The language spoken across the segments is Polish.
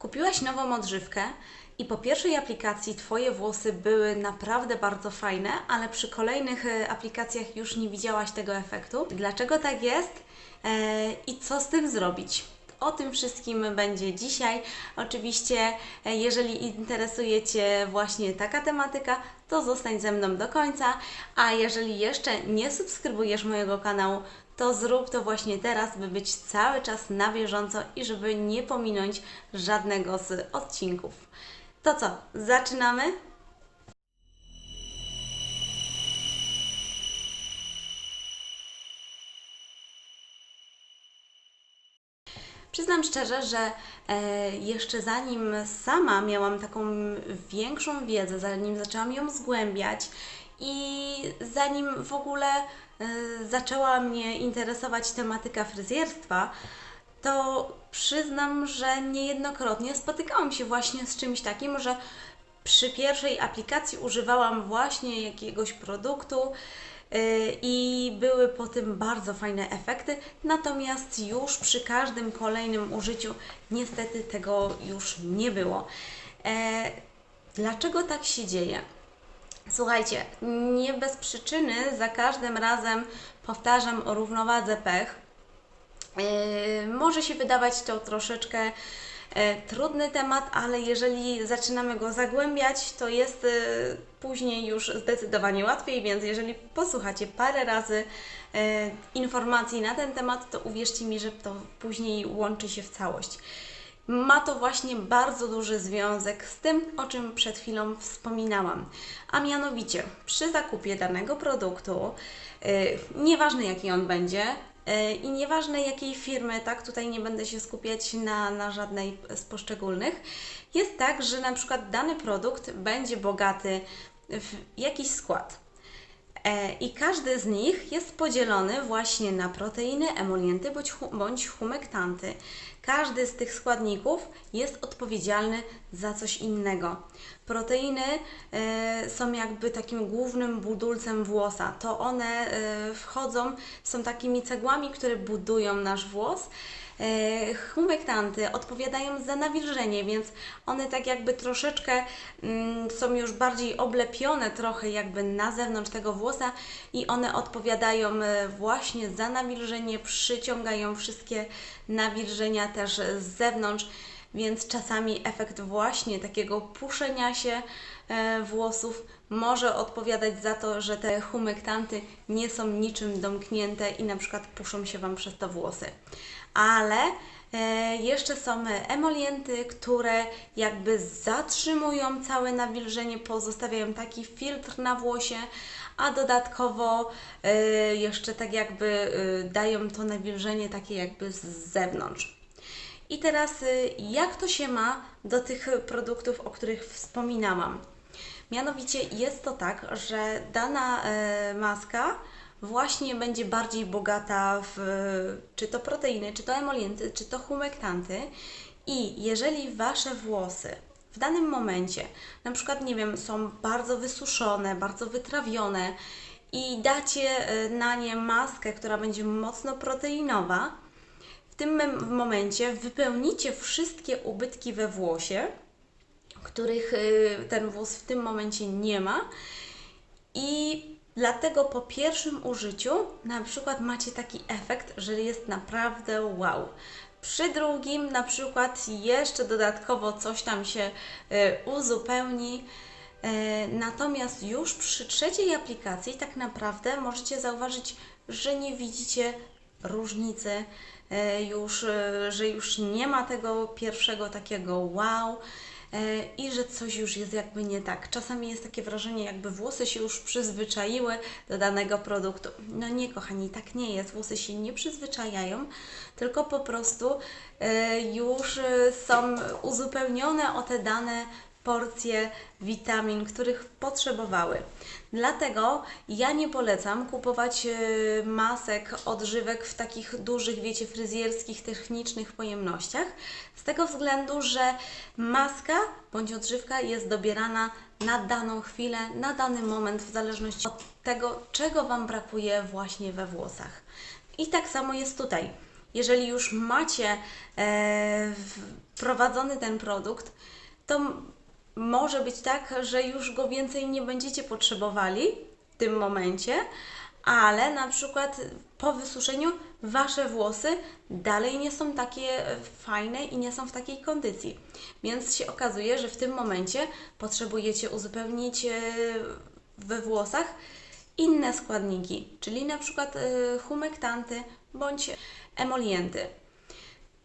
Kupiłaś nową odżywkę i po pierwszej aplikacji Twoje włosy były naprawdę bardzo fajne, ale przy kolejnych e, aplikacjach już nie widziałaś tego efektu. Dlaczego tak jest e, i co z tym zrobić? O tym wszystkim będzie dzisiaj. Oczywiście, e, jeżeli interesuje Cię właśnie taka tematyka, to zostań ze mną do końca. A jeżeli jeszcze nie subskrybujesz mojego kanału, to zrób to właśnie teraz, by być cały czas na bieżąco i żeby nie pominąć żadnego z odcinków. To co, zaczynamy? Przyznam szczerze, że e, jeszcze zanim sama miałam taką większą wiedzę, zanim zaczęłam ją zgłębiać i zanim w ogóle e, zaczęła mnie interesować tematyka fryzjerstwa, to przyznam, że niejednokrotnie spotykałam się właśnie z czymś takim, że przy pierwszej aplikacji używałam właśnie jakiegoś produktu yy, i były po tym bardzo fajne efekty, natomiast już przy każdym kolejnym użyciu niestety tego już nie było. E, Dlaczego tak się dzieje? Słuchajcie, nie bez przyczyny za każdym razem powtarzam o równowadze pech. Yy, może się wydawać to troszeczkę e, trudny temat, ale jeżeli zaczynamy go zagłębiać, to jest e, później już zdecydowanie łatwiej, więc jeżeli posłuchacie parę razy e, informacji na ten temat, to uwierzcie mi, że to później łączy się w całość. Ma to właśnie bardzo duży związek z tym, o czym przed chwilą wspominałam. A mianowicie, przy zakupie danego produktu, yy, nieważne jaki on będzie, yy, i nieważne jakiej firmy, tak, tutaj nie będę się skupiać na, na żadnej z poszczególnych, jest tak, że na przykład dany produkt będzie bogaty w jakiś skład. E, I każdy z nich jest podzielony właśnie na proteiny, emolienty bądź, hu- bądź humektanty. Każdy z tych składników jest odpowiedzialny za coś innego. Proteiny e, są jakby takim głównym budulcem włosa. To one e, wchodzą, są takimi cegłami, które budują nasz włos. E, Humektanty odpowiadają za nawilżenie, więc one tak jakby troszeczkę mm, są już bardziej oblepione trochę jakby na zewnątrz tego włosa i one odpowiadają e, właśnie za nawilżenie, przyciągają wszystkie nawilżenia też z zewnątrz, więc czasami efekt właśnie takiego puszenia się e, włosów może odpowiadać za to, że te humektanty nie są niczym domknięte i na przykład puszą się Wam przez to włosy. Ale e, jeszcze są emolienty, które jakby zatrzymują całe nawilżenie, pozostawiają taki filtr na włosie, a dodatkowo e, jeszcze tak jakby e, dają to nawilżenie takie jakby z zewnątrz. I teraz jak to się ma do tych produktów, o których wspominałam? Mianowicie jest to tak, że dana maska właśnie będzie bardziej bogata w czy to proteiny, czy to emolienty, czy to humektanty. I jeżeli Wasze włosy w danym momencie, na przykład, nie wiem, są bardzo wysuszone, bardzo wytrawione i dacie e, na nie maskę, która będzie mocno proteinowa, w tym momencie wypełnicie wszystkie ubytki we włosie, których y, ten włos w tym momencie nie ma. I dlatego po pierwszym użyciu na przykład macie taki efekt, że jest naprawdę wow. Przy drugim na przykład jeszcze dodatkowo coś tam się y, uzupełni. E, Natomiast już przy trzeciej aplikacji tak naprawdę możecie zauważyć, że nie widzicie różnicy, e, już, że już nie ma tego pierwszego takiego wow i że coś już jest jakby nie tak. Czasami jest takie wrażenie, jakby włosy się już przyzwyczaiły do danego produktu. No nie, kochani, tak nie jest. Włosy się nie przyzwyczajają, tylko po prostu e, już e, są uzupełnione o te dane porcje witamin, których potrzebowały. Dlatego ja nie polecam kupować e, masek, odżywek w takich dużych, wiecie, fryzjerskich, technicznych pojemnościach, z tego względu, że maska bądź odżywka jest dobierana na daną chwilę, na dany moment, w zależności od tego, czego Wam brakuje właśnie we włosach. I tak samo jest tutaj. Jeżeli już macie e, ten produkt, to może być tak, że już go więcej nie będziecie potrzebowali w tym momencie, ale na przykład po wysuszeniu wasze włosy dalej nie są takie fajne i nie są w takiej kondycji. Więc się okazuje, że w tym momencie potrzebujecie uzupełnić e, we włosach inne składniki, czyli na przykład e, humektanty bądź emolienty.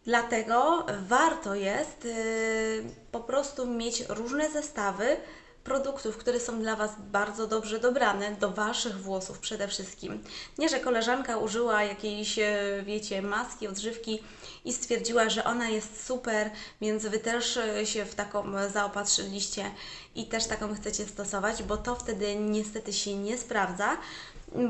Dlatego warto jest y, po prostu mieć różne zestawy produktów, które są dla Was bardzo dobrze dobrane, do Waszych włosów przede wszystkim. Nie, że koleżanka użyła jakiejś, e, wiecie, maski, odżywki i stwierdziła, że ona jest super, więc Wy też e, się w taką zaopatrzyliście i też taką chcecie stosować, bo to wtedy niestety się nie sprawdza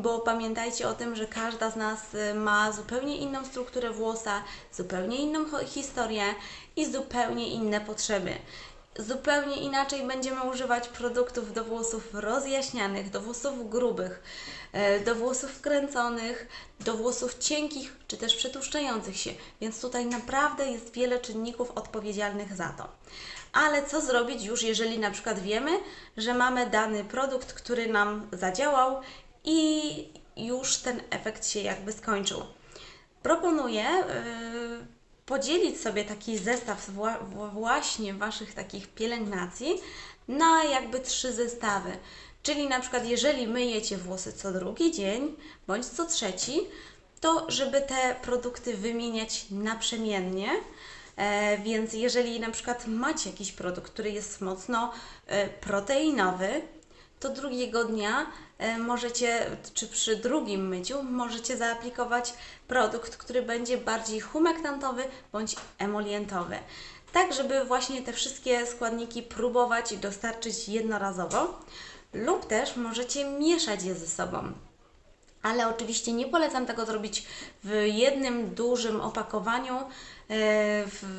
bo pamiętajcie o tym, że każda z nas y, ma zupełnie inną strukturę włosa, zupełnie inną historię i zupełnie inne potrzeby. Zupełnie inaczej będziemy używać produktów do włosów rozjaśnianych, do włosów grubych, e, do włosów kręconych, do włosów cienkich czy też przetłuszczających się, więc tutaj naprawdę jest wiele czynników odpowiedzialnych za to. Ale co zrobić już, jeżeli na przykład wiemy, że mamy dany produkt, który nam zadziałał i już ten efekt się jakby skończył. Proponuję yy, podzielić sobie taki zestaw wła- wła- właśnie Waszych takich pielęgnacji na jakby trzy zestawy. Czyli na przykład jeżeli myjecie włosy co drugi dzień bądź co trzeci, to żeby te produkty wymieniać naprzemiennie. E, więc jeżeli na przykład macie jakiś produkt, który jest mocno e, proteinowy, to drugiego dnia e, możecie, czy przy drugim myciu, możecie zaaplikować produkt, który będzie bardziej humektantowy bądź emolientowy. Tak, żeby właśnie te wszystkie składniki próbować i dostarczyć jednorazowo, lub też możecie mieszać je ze sobą. Ale oczywiście nie polecam tego zrobić w jednym dużym opakowaniu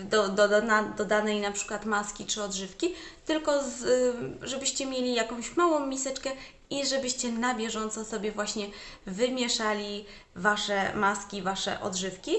do, do, do, na, do danej na przykład maski czy odżywki, tylko z, e, żebyście mieli jakąś małą miseczkę i żebyście na bieżąco sobie właśnie wymieszali Wasze maski, Wasze odżywki.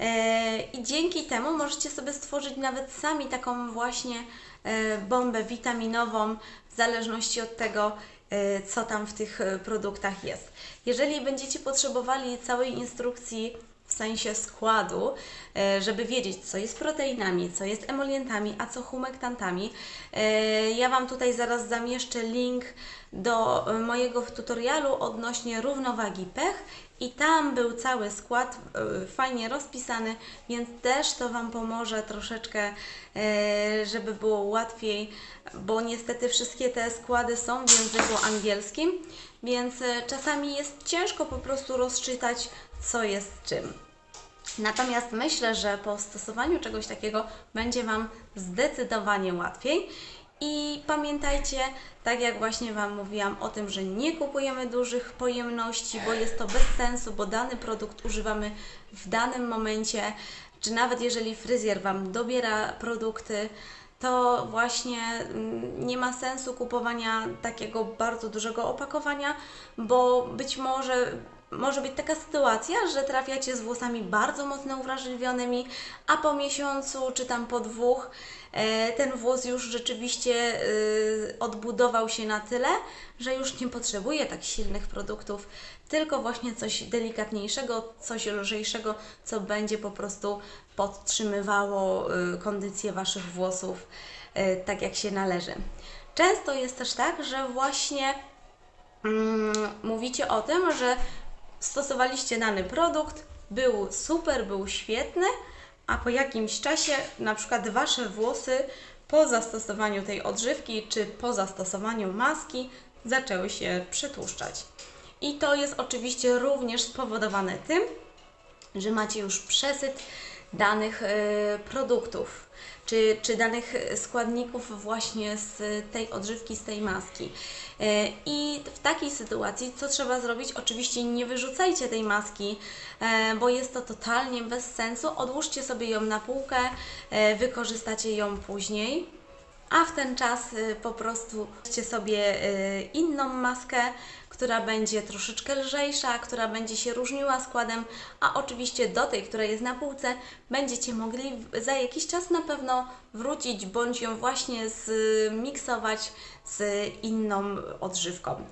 E, I dzięki temu możecie sobie stworzyć nawet sami taką właśnie e, bombę witaminową, w zależności od tego, e, co tam w tych e, produktach jest. Jeżeli będziecie potrzebowali całej instrukcji w sensie składu, e, żeby wiedzieć, co jest proteinami, co jest emolientami, a co humektantami, e, ja Wam tutaj zaraz zamieszczę link do e, mojego tutorialu odnośnie równowagi pH i tam był cały skład e, fajnie rozpisany, więc też to Wam pomoże troszeczkę, e, żeby było łatwiej, bo niestety wszystkie te składy są w języku angielskim, więc e, czasami jest ciężko po prostu rozczytać, co jest czym. Natomiast myślę, że po stosowaniu czegoś takiego będzie Wam zdecydowanie łatwiej. I pamiętajcie, tak jak właśnie Wam mówiłam o tym, że nie kupujemy dużych pojemności, bo jest to bez sensu, bo dany produkt używamy w danym momencie, czy nawet jeżeli fryzjer Wam dobiera produkty, to właśnie mm, nie ma sensu kupowania takiego bardzo dużego opakowania, bo być może może być taka sytuacja, że trafiacie z włosami bardzo mocno uwrażliwionymi, a po miesiącu czy tam po dwóch e, ten włos już rzeczywiście y, odbudował się na tyle, że już nie potrzebuje tak silnych produktów, tylko właśnie coś delikatniejszego, coś lżejszego, co będzie po prostu podtrzymywało y, kondycję Waszych włosów tak jak się należy. Często jest też tak, że właśnie mm, mówicie o tym, że stosowaliście dany produkt, był super, był świetny, a po jakimś czasie na przykład Wasze włosy po zastosowaniu tej odżywki czy po zastosowaniu maski zaczęły się przetłuszczać. I to jest oczywiście również spowodowane tym, że macie już przesyt danych e, produktów, czy, czy danych składników właśnie z tej odżywki, z tej maski. E, I w takiej sytuacji, co trzeba zrobić? Oczywiście nie wyrzucajcie tej maski, e, bo jest to totalnie bez sensu. Odłóżcie sobie ją na półkę, wykorzystacie ją później a w ten czas y, po prostu weźcie sobie y, inną maskę, która będzie troszeczkę lżejsza, która będzie się różniła składem, a oczywiście do tej, która jest na półce, będziecie mogli za jakiś czas na pewno wrócić bądź ją właśnie zmiksować z inną odżywką.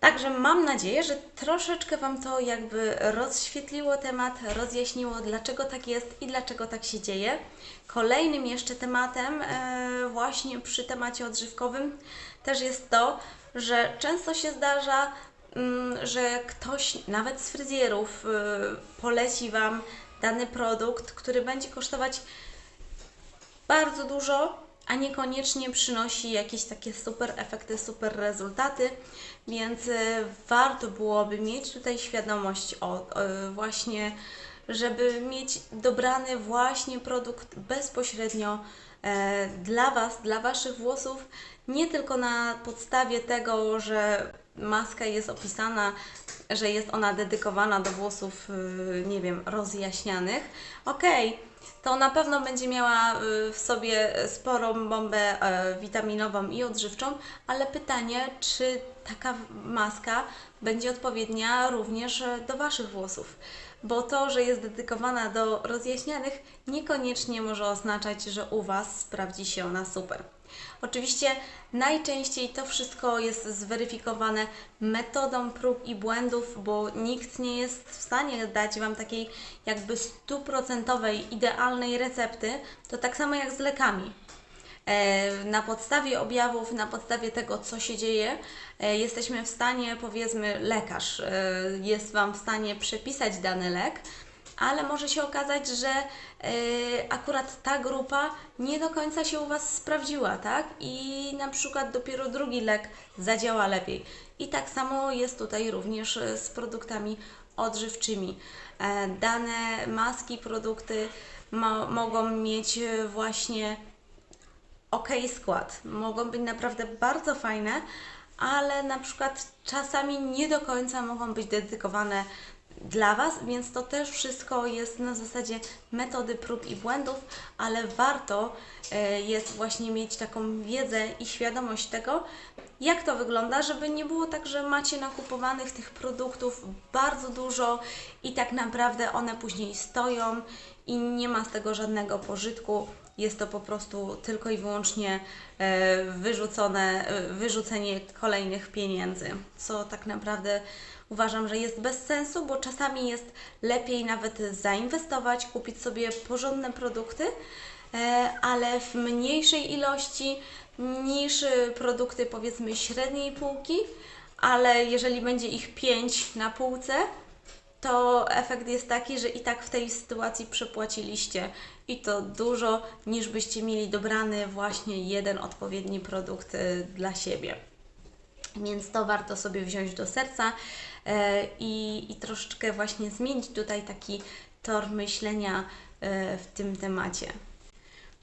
Także mam nadzieję, że troszeczkę Wam to jakby rozświetliło temat, rozjaśniło, dlaczego tak jest i dlaczego tak się dzieje. Kolejnym jeszcze tematem, e, właśnie przy temacie odżywkowym, też jest to, że często się zdarza, mm, że ktoś, nawet z fryzjerów, e, poleci Wam dany produkt, który będzie kosztować bardzo dużo, a niekoniecznie przynosi jakieś takie super efekty, super rezultaty, więc e, warto byłoby mieć tutaj świadomość o, e, właśnie, żeby mieć dobrany właśnie produkt bezpośrednio e, dla Was, dla Waszych włosów, nie tylko na podstawie tego, że maska jest opisana, że jest ona dedykowana do włosów, y, nie wiem, rozjaśnianych. Okej, to na pewno będzie miała y, w sobie sporą bombę e, witaminową i odżywczą, ale pytanie, czy taka maska będzie odpowiednia również do Waszych włosów? Bo to, że jest dedykowana do rozjaśnianych, niekoniecznie może oznaczać, że u Was sprawdzi się ona super. Oczywiście najczęściej to wszystko jest zweryfikowane metodą prób i błędów, bo nikt nie jest w stanie dać Wam takiej jakby stuprocentowej, idealnej recepty. To tak samo jak z lekami. E, Na podstawie objawów, na podstawie tego, co się dzieje, e, jesteśmy w stanie, powiedzmy, lekarz e, jest Wam w stanie przepisać dany lek, ale może się okazać, że e, akurat ta grupa nie do końca się u Was sprawdziła, tak? I na przykład dopiero drugi lek zadziała lepiej. I tak samo jest tutaj również e, z produktami odżywczymi. E, Dane maski, produkty mo- mogą mieć e, właśnie ok skład. Mogą być naprawdę bardzo fajne, ale na przykład czasami nie do końca mogą być dedykowane dla Was, więc to też wszystko jest na zasadzie metody prób i błędów, ale warto e, jest właśnie mieć taką wiedzę i świadomość tego, jak to wygląda, żeby nie było tak, że macie nakupowanych tych produktów bardzo dużo i tak naprawdę one później stoją i nie ma z tego żadnego pożytku. Jest to po prostu tylko i wyłącznie e, wyrzucone, e, wyrzucenie kolejnych pieniędzy, co tak naprawdę uważam, że jest bez sensu, bo czasami jest lepiej nawet zainwestować, kupić sobie porządne produkty, e, ale w mniejszej ilości niż produkty powiedzmy średniej półki, ale jeżeli będzie ich 5 na półce, to efekt jest taki, że i tak w tej sytuacji przepłaciliście i to dużo, niż byście mieli dobrany właśnie jeden odpowiedni produkt y, dla siebie. Więc to warto sobie wziąć do serca e, i, i troszeczkę właśnie zmienić tutaj taki tor myślenia e, w tym temacie.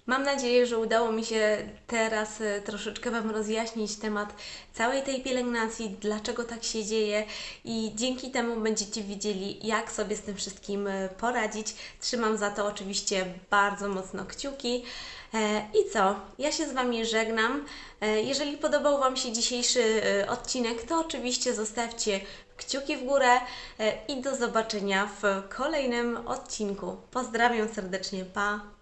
Mam nadzieję, że udało mi się teraz e, troszeczkę Wam rozjaśnić temat całej tej pielęgnacji, dlaczego tak się dzieje i dzięki temu będziecie wiedzieli, jak sobie z tym wszystkim e, poradzić. Trzymam za to oczywiście bardzo mocno kciuki. E, I co? Ja się z Wami żegnam. Jeżeli podobał Wam się dzisiejszy odcinek, to oczywiście zostawcie kciuki w górę i do zobaczenia w kolejnym odcinku. Pozdrawiam serdecznie, pa!